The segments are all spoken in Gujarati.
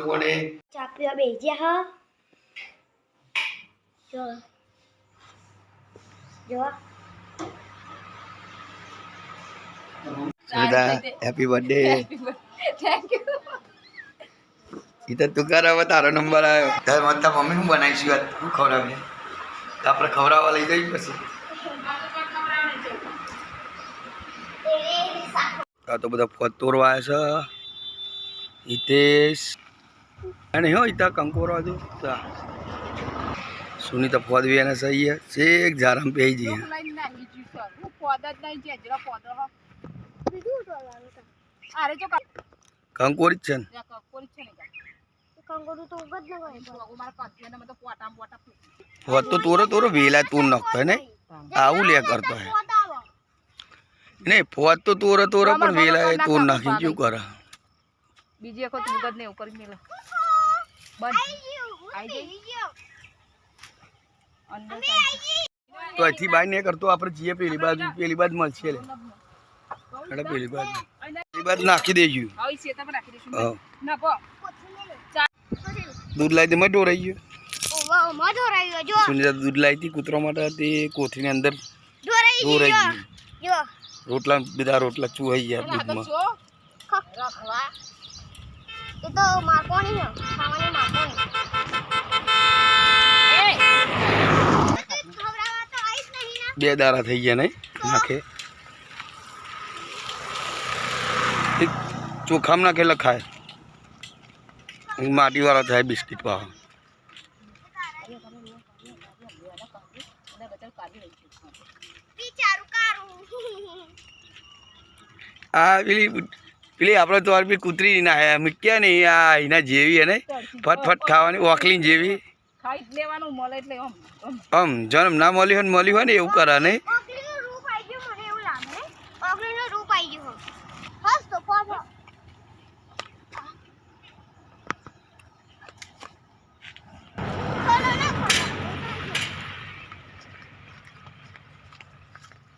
ગુડ મોર્નિંગ ચા પીવા બેસી ગયા હા. જો. જો. Sudha happy birthday thank you ઈ તો તું કરાવે તારો નંબર આવ્યો. તારે મત મમ્મી હું બનાવીશું વાત હું ખવડાવીએ? આપણે ખવડાવવા લઈ જઈ પછી. આ તો બધા ફોત તોડવા આવ્યા છે. હિતેશ અને હો ઈતા કંકોરો હતું. તા. સુનિતા ફોદ વી એને સહી છે. છેક જારામ પેઈ જઈએ. લઈને નાહી જુ સર. હું પોદ જ નહીં જેજરો પોદ હ. બીજું ટોલાનું તા અરે જો કંકોર જ છે ને. કોરી છે ને કા કંકોડું તો ઉગત ન હોય. તો મારા કાંતિયાને મેં તો પોટા પોટા ફૂટી ફોદ તો તોરો તોરો વેલા તું નાખતો હે ને આવું લે કરતો હે. પોતાવો નહીં ફોદ તો તોરો તોરો પણ વેલા એ તું નાખી શું કરે? બીજી વખત મુગત ને એવું કરી મેલો. બંધ. આઈ જઈ. અંદર તો અહીંથી બાય નહીં કરતો આપણે જઈએ પેલી બાજુ પેલી બાજુ મળશે લે. એટલે પેલી બાજુ. પેલી બાજુ નાખી દેજો. આવી સેતા પર રાખી દઈશું હા. ના પો. દૂધ લાવી દે મેં ડોરાઈ ગયું. ઓવા મજો રહ્યો જો. સુનિતા દૂધ લાવી હતી કૂતરો માટે તે કોથળીની અંદર દોરાઈ ડોરાઈ ગયો ગયું. જો. રોટલા બધા રોટલા ચૂહાઈ ગયા આ તો દૂધમાં. છો? ખક રખવા એ તો માકોણી છે ખાવાની બે દારા થઈ ગયા નહીં? નાખે. એક ચોખામાં નાખે લખાય? માટીવાળા થાય બિસ્કિટ પાવા આ પેલી પેલી આપણે તો બી કૂતરી ના મૂક્યા નહીં આ એના જેવી હે ફટફટ ખાવાની ઓખલી જેવી. ખાઈ જ લેવાનું મળે એટલે આમ જન્મ ના મળી હોય ને મળ્યું હોય ને એવું કરે ને.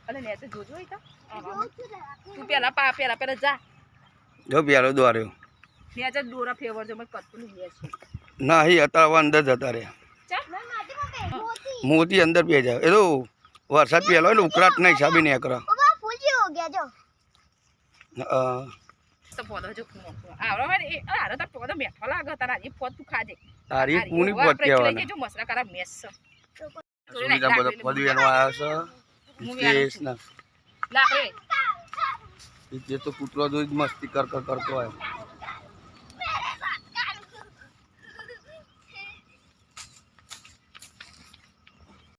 અલે ને જોજો. તું પેલા પા પેલા પેલા જા. જો પ્યારો દ્વાર્યો ને અહીં અત્યારે અંદર જતા રહ્યા. મોતી અંદર પી જાય. એ તો વરસાદ પહેલો એટલે ઉકળાટ નહીં સાબી નહીં કરો હો તાર પોદો મેઠો લાગે તારા હજી પોદ તું તારી હારી, પૂની પોત કહેવાના. લેજો મસરા કરા મેસ. છે. સુનિતા બધા પદવી એનો છે ના હિતેશ તો કૂતરો જોઈ જ મસ્તી કર કર કરતો હોય.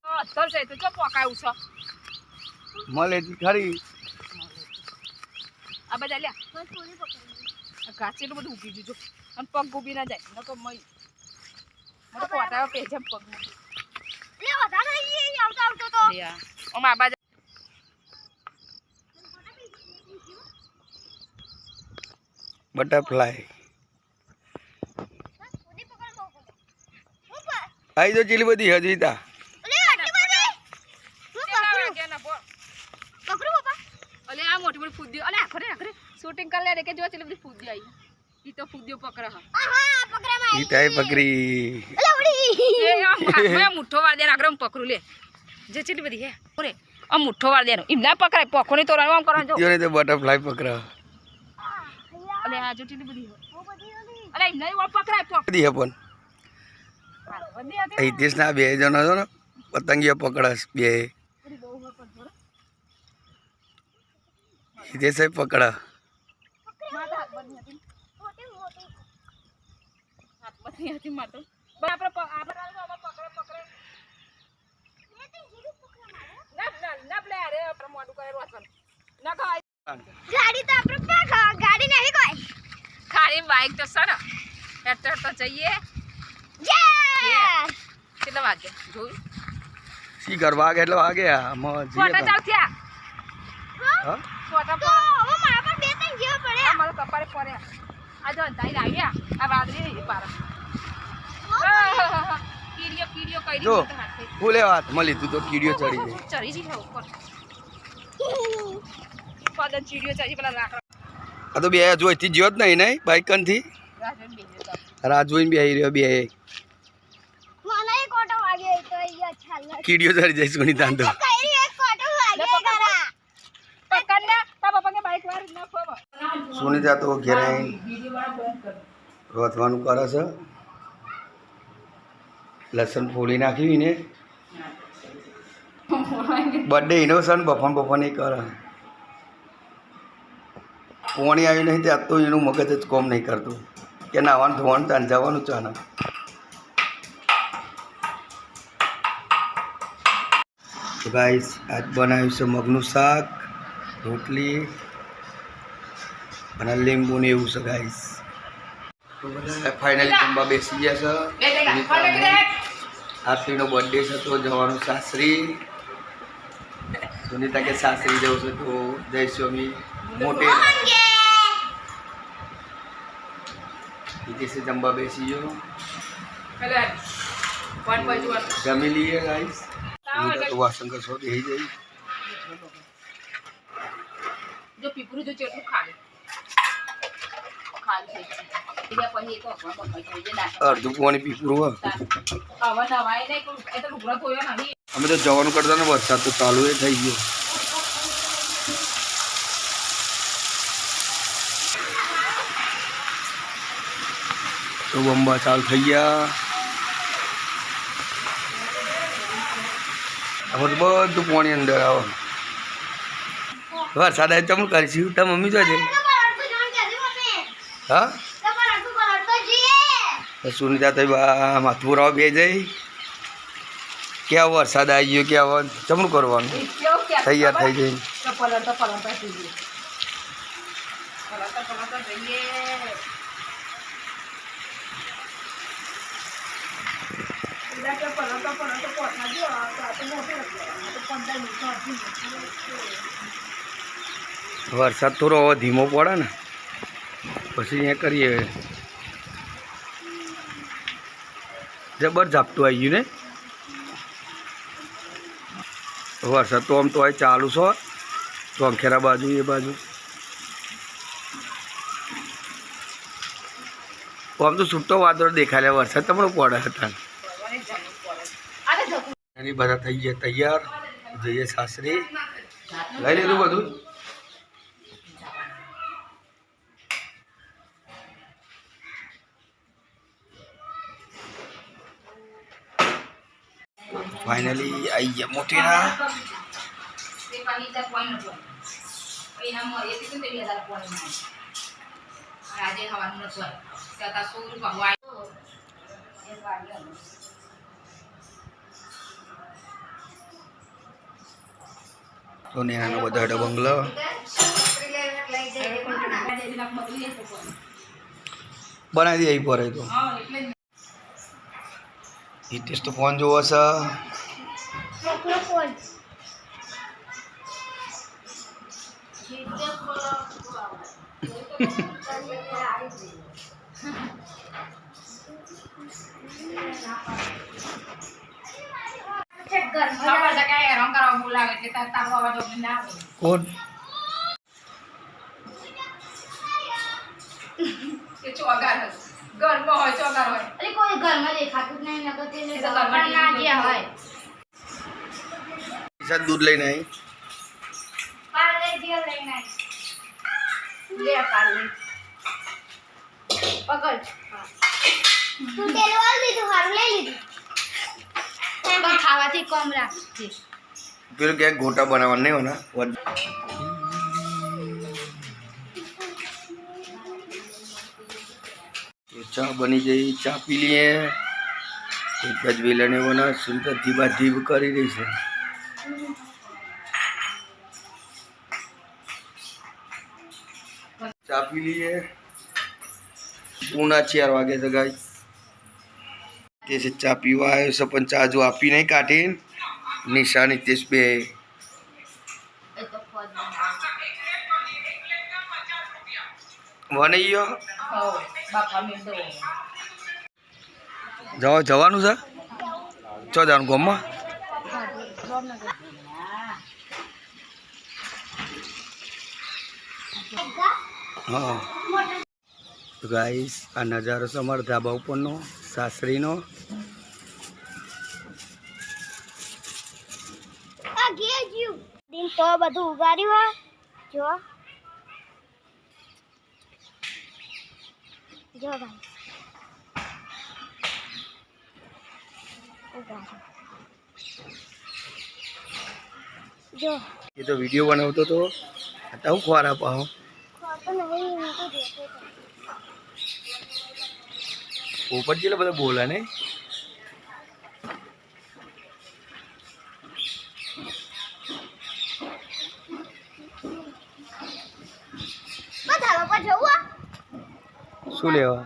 અત્તર છે તો ચો પોકાયું છે મળે તી ખરી. આ બધા લ્યા. ઘાસ એટલું બધું ઊભી જજો અને પગ ઊભી ના જાય નકર મય. મને પોટાયો પેજે પગ લે વધારે આવતો આવતો તો. લ્યા. ઓમ આ બાજુ બટરફ્લાય થોડી પકડ બહુ પકડ. હું પર આવી તો ચીલી બધી હજી તા લે આટલી બધી હું પકડું પકડું પપ્પા અલે આ મોટી મોટી ફૂદ્યો અલે આખરે આખરે શૂટિંગ કરી લે કે જો ચેલી બધી ફૂદ્યો આવી ઈ તો ફૂદ્યો પકડા. હા આહા પકડામાં ઈ તાય પકડી. એ આમ મુઠ્ઠો વાર દે આગળ પકડું લે. જે ચેલી બધી હે ઓરે આ મુઠ્ઠો વાર દેનો. ના પકડાય પોખો નહીં તોડવાનું આમ કરવાનું જો. તો બટરફ્લાય પકડા અલે આ જો બધી હો અલે એમ નહીં પકડાય તો. બધી હે પણ. બધી હતી. હિતેશ ના બે જણ હતો ને પતંગીઓ પકડાશ બે. હિતેશ પકડા. માથે હાથ બધી હતી. મોટી મોટી. હાથ બધી હતી માથે બસ આપણે પ- આપણે આમાં પકડે પકડે. લે તે જીરું પકડામાં ના ના ના પેલે અરે આપણે મોઢું કરે ના ખાય ગાડી તો આપણે પકડ ગાડી નહીં કોઈ ખાલી બાઈક તો સર હેઠ તો જઈએ. યે કેટલા વાગ્યા જોયું? શી કર વાગે એટલે વાગે આમાં જઈએ ફોટા. ચાલ થયા. હા? ફોટા તો હવે મારા પર બે ત્રણ જેવા પડ્યા. મારા કપાળે પડ્યા. આ જો અંધાઈ આવ્યા આ. વાદળી નહીં પાર કીડીઓ કીડીઓ કરી જો. ફૂલે વાત મળી તું તો કીડીઓ ચડી ગઈ. ચડી જઈ ઉપર. પદન ચીડીઓ ચડી પેલા લાકડા આ તો બે જોઈતી જ્યો જ નહીં નહીં બાઇકનથી. રાહ જોઈને બેહી રહ્યો બે કીડીઓ ચડી જાય તાન તો સુનિતા તો ઘેરે આવીને કરે. છે. લસણ ફોલી નાખ્યું ને બર્થડે બફન બફાન બફાન એ કરે. પોણી આવી નહીં ત્યાં તો એનું મગજ જ કોમ નહીં કરતું. કે નાવાનું ધોવાનું ત્યાં જવાનું ચાને ગાઈસ આજ બનાવ્યું છે મગનું શાક રોટલી અને લીંબુ ને એવું છે ગાઈસ. ફાઇનલી જમવા બેસી ગયા છે. આરતીનો બર્થડે છે તો જવાનું સાસરી. સુનિતા કે સાસરી જવું છે તો જઈશું અમે મોટે વિદેશે જમવા બેસી ગયો જમી લઈએ ગાઈસ સુનિતા તો વાસણ કરશો બેસી જઈ જો પીપરું જો ચેટલું ખાલે ખાલ થઈ ગયું પછી એક વખત બફાઈ થઈ જાય દાંત. અડધું પાણી પીપરું હોય હવે નવાય નહીં કોઈ એ તો લુગડો ધોયો નહીં અમે તો જવાનું કરતા ને વરસાદ તો ચાલુ એ થઈ ગયો તો બંબા ચાલુ થઈ ગયા. હવે તો બધું પાણી અંદર આવે. વરસાદ આવે કરી કરીશું? તાર મમ્મી જો છે હા સુનિતા તો બા માથું પુરાવા બે જઈ ક્યાં વરસાદ આવી ગયો, ક્યાં ચમડું કરવાનું? તૈયાર થઈ જઈ તો તો તો. વરસાદ થોડો ધીમો પડે ને, પછી અહીંયા કરીએ. જબર ઝાપટું આવી ગયું ને? વરસાદ તો આમ તો અહીં ચાલુ છો. ચોંખેરા બાજુ, એ બાજુ. આમ તો છૂટો વાદળો દેખાડ્યા વરસાદ તમને પડે હતા ભગવાને જમીન પડે. આ એની બધા થઈ ગયા તૈયાર. જઈએ સાસરી. લઈ લીધું બધું? ફાઇનલી આવી ગયા મોટેરા તે પાછી ત્યાં તો નેહાનો બધા બંગલો બનાવી દે પર તો. હિતેશ તો ફોન જોવો છે. કોણ? એ ચોગાર હશે. ઘરમાં હોય ચોગાર હોય. કોઈ ઘરમાં દેખાતું જ નહીં નકર તે ઘરમાં ના ગયા હોય. ઈશાન દૂધ લઈને આવી. લે પકડ. તું તેલ વાળ દીધું હારું લઈ લીધું? ખાવાથી કમ રાખજે. પેલું ક્યાંક ગોટા બનાવવા નહીં હોના ચા બની જઈ ચા પી લઈએ. એક જ વેલણે બના સુંદર ધીબા ધીબ કરી રહી છે. ચા પી લઈએ. પૂના ચાર વાગે છે ગાઈ તે ચા પીવા આવ્યો છે, પણ ચા જો આપી નહીં કાઢી નિશાની તેસ બે જવા, જવાનું છે? ચો જવાનું, ગમમાં? હા. ગાઈસ આ નજારો છે અમારા ધાબા ઉપરનો સાસરીનો. તો બધું ઉગાડ્યું હે. જો. જો ભાઈ જો. એ તો વીડિયો બનાવતો હતો હતા હું ખોરા પાઉં? નહીં હું તો જોતો. ઉપર જેટલા બધા બોલા ને. શું લેવા?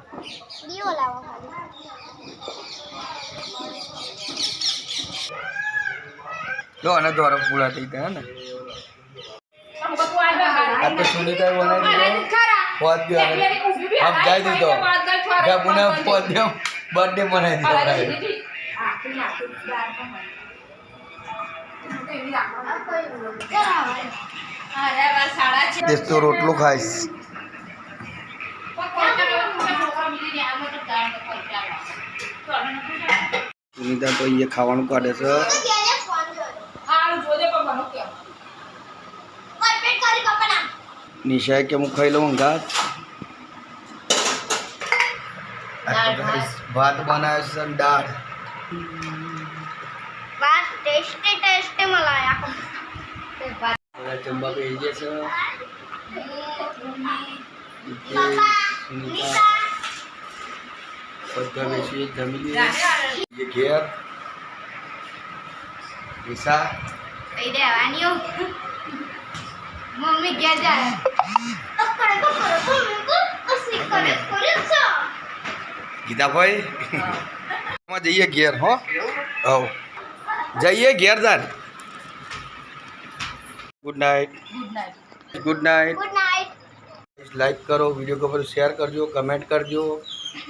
જો આના દ્વારા પૂરા થઈ ગયા ને. આમ બધું આ તો સુનિતા બનાવી દીધો. ખરા. ગયો આમ જાય દીધો. ગાબુને પોત દો. બર્થડે મનાવી દીધો ભાઈ. દીદી. આ, પેલી આખી દાળ પણ હોય. હું તો એવી રાખવાનું. અરે, વાર સાડા છ. દેશ તો રોટલો ખાઈશ. સુનિતા તો અહીંયા ખાવાનું કાઢે છે. નિશાએ કે હું ખાઈ લઉં ઘાત ભાત બનાવ્યો છે અને દાળ. બસ ટેસ્ટી ટેસ્ટી મલાયા જમવા બેસી જશે સુનિતા બધા બેસી જમી ઘેર મમ્મી ઘેર જાય અકડે બકડે મમ્મી કો અસી કરે કરે છો ગીતાભાઈ માં જઈએ ઘેર હો. હવ જઈએ ઘેર તાર. Good night good night good night good night like કરો વીડિયો ગમે શેર કરજો કમેન્ટ કરજો.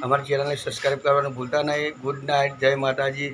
અમારી ચેનલને સબસ્ક્રાઈબ કરવાનું ભૂલતા નહીં. ગુડ નાઇટ જય માતાજી.